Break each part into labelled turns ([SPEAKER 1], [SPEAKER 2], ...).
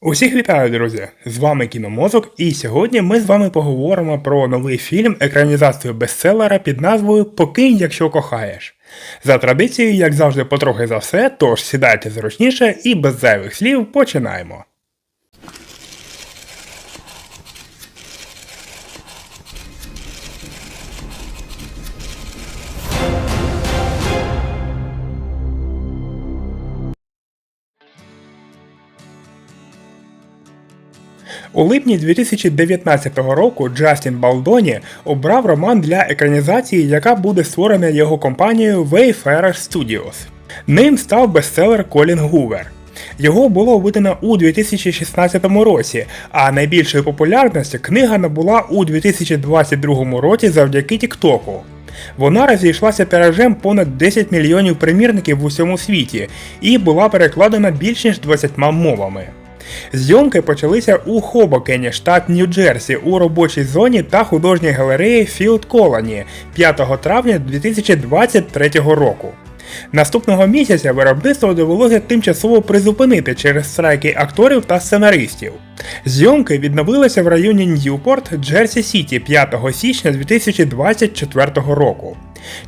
[SPEAKER 1] Усіх вітаю, друзі! З вами Кіномозок, і сьогодні ми з вами поговоримо про новий фільм екранізацію бестселера під назвою Покинь, якщо кохаєш. За традицією, як завжди, потрохи за все, тож сідайте зручніше і без зайвих слів починаємо. У липні 2019 року Джастін Балдоні обрав роман для екранізації, яка буде створена його компанією Wayfarer Studios. Ним став бестселер Колін Гувер. Його було видано у 2016 році, а найбільшої популярності книга набула у 2022 році завдяки Тіктоку. Вона розійшлася тиражем понад 10 мільйонів примірників в усьому світі і була перекладена більш ніж 20 мовами. Зйомки почалися у Хобокені, штат Нью-Джерсі, у робочій зоні та художній галереї Філд Колоні 5 травня 2023 року. Наступного місяця виробництво довелося тимчасово призупинити через страйки акторів та сценаристів. Зйомки відновилися в районі Ньюпорт, Джерсі Сіті 5 січня 2024 року.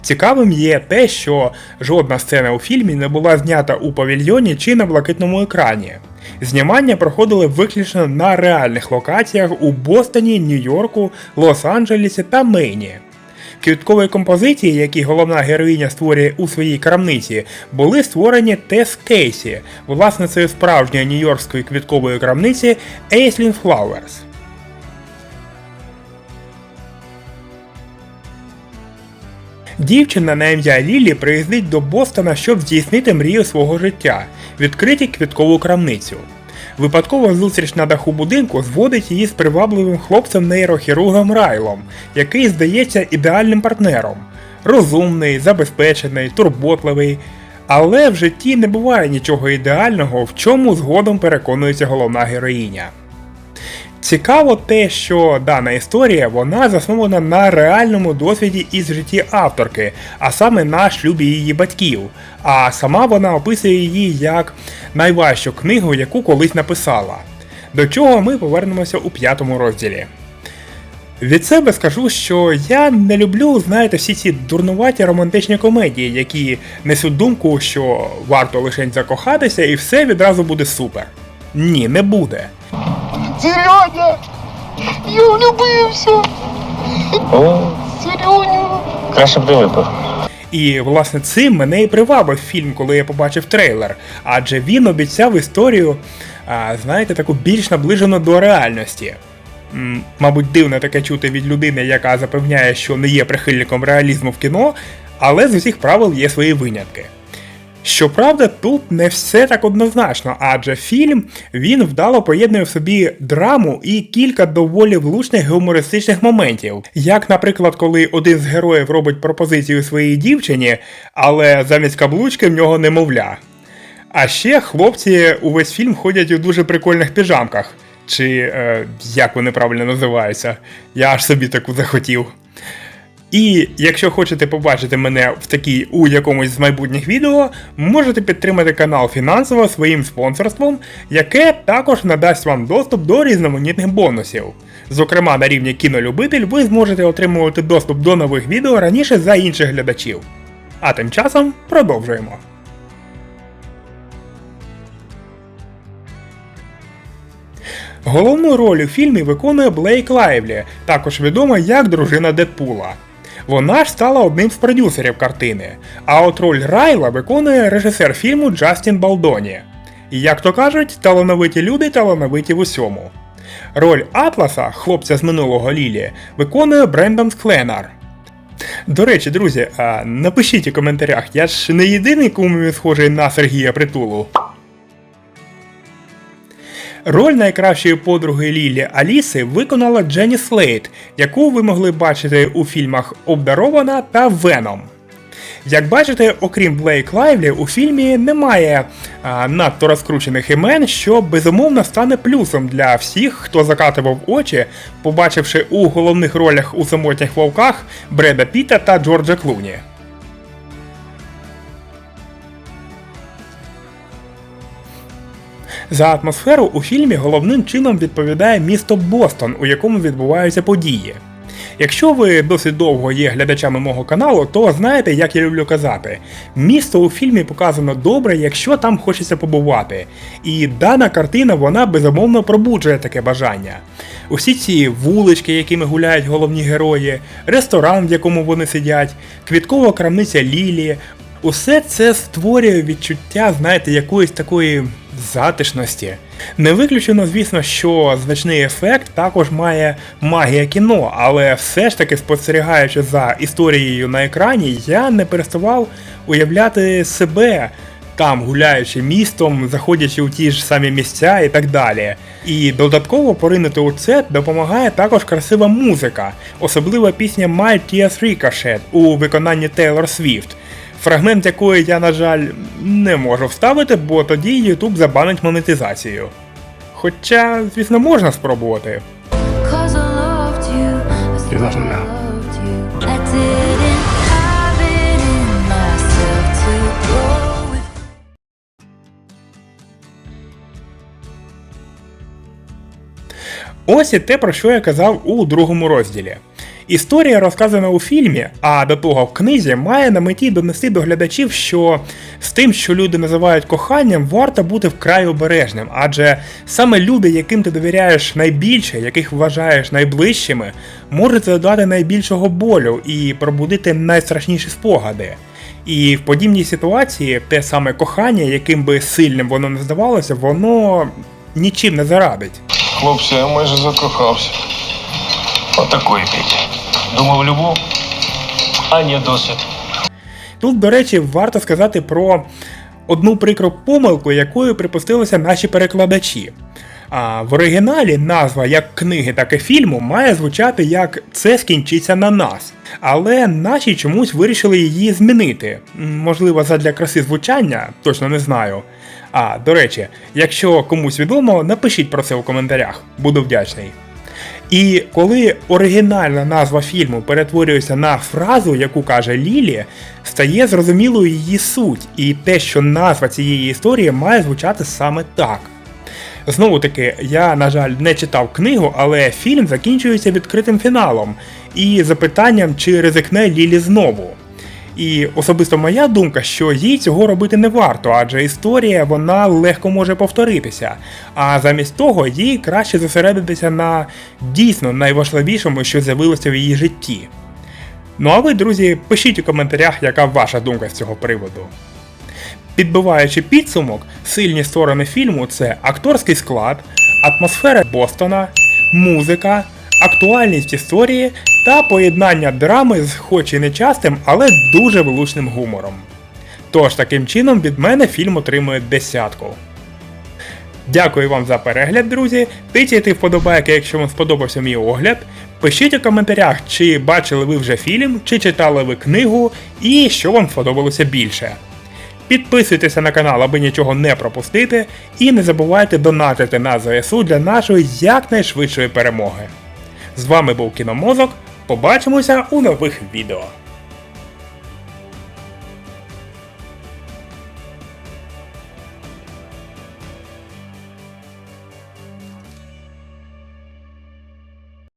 [SPEAKER 1] Цікавим є те, що жодна сцена у фільмі не була знята у павільйоні чи на блакитному екрані. Знімання проходили виключно на реальних локаціях у Бостоні, Нью-Йорку, Лос-Анджелесі та Мейні. Квіткові композиції, які головна героїня створює у своїй крамниці, були створені Тес Кейсі, власницею справжньої нью-йоркської квіткової крамниці Aislinn Flowers. Дівчина на ім'я Лілі приїздить до Бостона, щоб здійснити мрію свого життя відкрити квіткову крамницю. Випадкова зустріч на даху будинку зводить її з привабливим хлопцем-нейрохірургом Райлом, який здається ідеальним партнером. Розумний, забезпечений, турботливий. Але в житті не буває нічого ідеального, в чому згодом переконується головна героїня. Цікаво те, що дана історія вона заснована на реальному досвіді із житті авторки, а саме на шлюбі її батьків. А сама вона описує її як найважчу книгу, яку колись написала. До чого ми повернемося у п'ятому розділі. Від себе скажу, що я не люблю, знаєте, всі ці дурнуваті романтичні комедії, які несуть думку, що варто лише закохатися і все відразу буде супер. Ні, не буде.
[SPEAKER 2] Сереня! Я влюбився!
[SPEAKER 3] О,
[SPEAKER 2] Сереня!
[SPEAKER 3] краще б не випив.
[SPEAKER 1] І власне цим мене і привабив фільм, коли я побачив трейлер, адже він обіцяв історію, а, знаєте, таку більш наближену до реальності. М, Мабуть, дивно таке чути від людини, яка запевняє, що не є прихильником реалізму в кіно, але з усіх правил є свої винятки. Щоправда, тут не все так однозначно, адже фільм він вдало поєднує в собі драму і кілька доволі влучних гумористичних моментів. Як, наприклад, коли один з героїв робить пропозицію своїй дівчині, але замість каблучки в нього немовля. А ще хлопці увесь фільм ходять у дуже прикольних піжамках. Чи е, як вони правильно називаються, я аж собі таку захотів. І якщо хочете побачити мене в такій у якомусь з майбутніх відео, можете підтримати канал фінансово своїм спонсорством, яке також надасть вам доступ до різноманітних бонусів. Зокрема, на рівні кінолюбитель ви зможете отримувати доступ до нових відео раніше за інших глядачів. А тим часом продовжуємо. Головну роль у фільмі виконує Блейк Лайвлі, також відома як дружина Дедпула. Вона ж стала одним з продюсерів картини, а от роль Райла виконує режисер фільму Джастін Балдоні. І як то кажуть, талановиті люди талановиті в усьому. Роль Атласа, хлопця з минулого Лілі, виконує Брендон Скленар. До речі, друзі, напишіть у коментарях, я ж не єдиний, кому він схожий на Сергія Притулу. Роль найкращої подруги Лілі Аліси виконала Дженні Слейт, яку ви могли бачити у фільмах Обдарована та Веном. Як бачите, окрім Блейк Лайвлі, у фільмі немає а, надто розкручених імен, що безумовно стане плюсом для всіх, хто закатував очі, побачивши у головних ролях у самотніх вовках Бреда Піта та Джорджа Клуні. За атмосферу у фільмі головним чином відповідає місто Бостон, у якому відбуваються події. Якщо ви досить довго є глядачами мого каналу, то знаєте, як я люблю казати, місто у фільмі показано добре, якщо там хочеться побувати. І дана картина вона безумовно пробуджує таке бажання. Усі ці вулички, якими гуляють головні герої, ресторан, в якому вони сидять, квіткова крамниця Лілі, усе це створює відчуття, знаєте, якоїсь такої затишності. Не виключено, звісно, що значний ефект також має магія кіно, але все ж таки спостерігаючи за історією на екрані, я не переставав уявляти себе там, гуляючи містом, заходячи у ті ж самі місця і так далі. І додатково поринути у це допомагає також красива музика, особлива пісня My Tears Ricochet у виконанні Тейлор Свіфт. Фрагмент якої я, на жаль, не можу вставити, бо тоді YouTube забанить монетизацію. Хоча, звісно, можна спробувати.
[SPEAKER 4] You.
[SPEAKER 1] love me now. Ось і те, про що я казав у другому розділі. Історія, розказана у фільмі, а до того в книзі, має на меті донести до глядачів, що з тим, що люди називають коханням, варто бути вкрай обережним, адже саме люди, яким ти довіряєш найбільше, яких вважаєш найближчими, можуть завдати найбільшого болю і пробудити найстрашніші спогади. І в подібній ситуації те саме кохання, яким би сильним воно не здавалося, воно нічим не зарадить.
[SPEAKER 3] Хлопці, я майже закохався. Отакої Петя. Думав любов, а не досвід.
[SPEAKER 1] Тут, до речі, варто сказати про одну прикру помилку, якою припустилися наші перекладачі. А в оригіналі назва як книги, так і фільму має звучати як Це скінчиться на нас. Але наші чомусь вирішили її змінити. Можливо, задля краси звучання, точно не знаю. А, до речі, якщо комусь відомо, напишіть про це у коментарях, буду вдячний. І коли оригінальна назва фільму перетворюється на фразу, яку каже Лілі, стає зрозумілою її суть, і те, що назва цієї історії має звучати саме так. Знову таки, я, на жаль, не читав книгу, але фільм закінчується відкритим фіналом і запитанням, чи ризикне Лілі знову. І особисто моя думка, що їй цього робити не варто, адже історія вона легко може повторитися. А замість того їй краще зосередитися на дійсно найважливішому, що з'явилося в її житті. Ну а ви, друзі, пишіть у коментарях, яка ваша думка з цього приводу. Підбиваючи підсумок, сильні сторони фільму це акторський склад, атмосфера Бостона, музика, актуальність історії та поєднання драми з хоч і нечастим, але дуже влучним гумором. Тож таким чином від мене фільм отримує десятку. Дякую вам за перегляд, друзі. Тицяйте вподобайки, якщо вам сподобався мій огляд. Пишіть у коментарях, чи бачили ви вже фільм, чи читали ви книгу, і що вам сподобалося більше. Підписуйтеся на канал, аби нічого не пропустити, і не забувайте донатити на ЗСУ для нашої якнайшвидшої перемоги. З вами був Кіномозок. Побачимося у нових відео.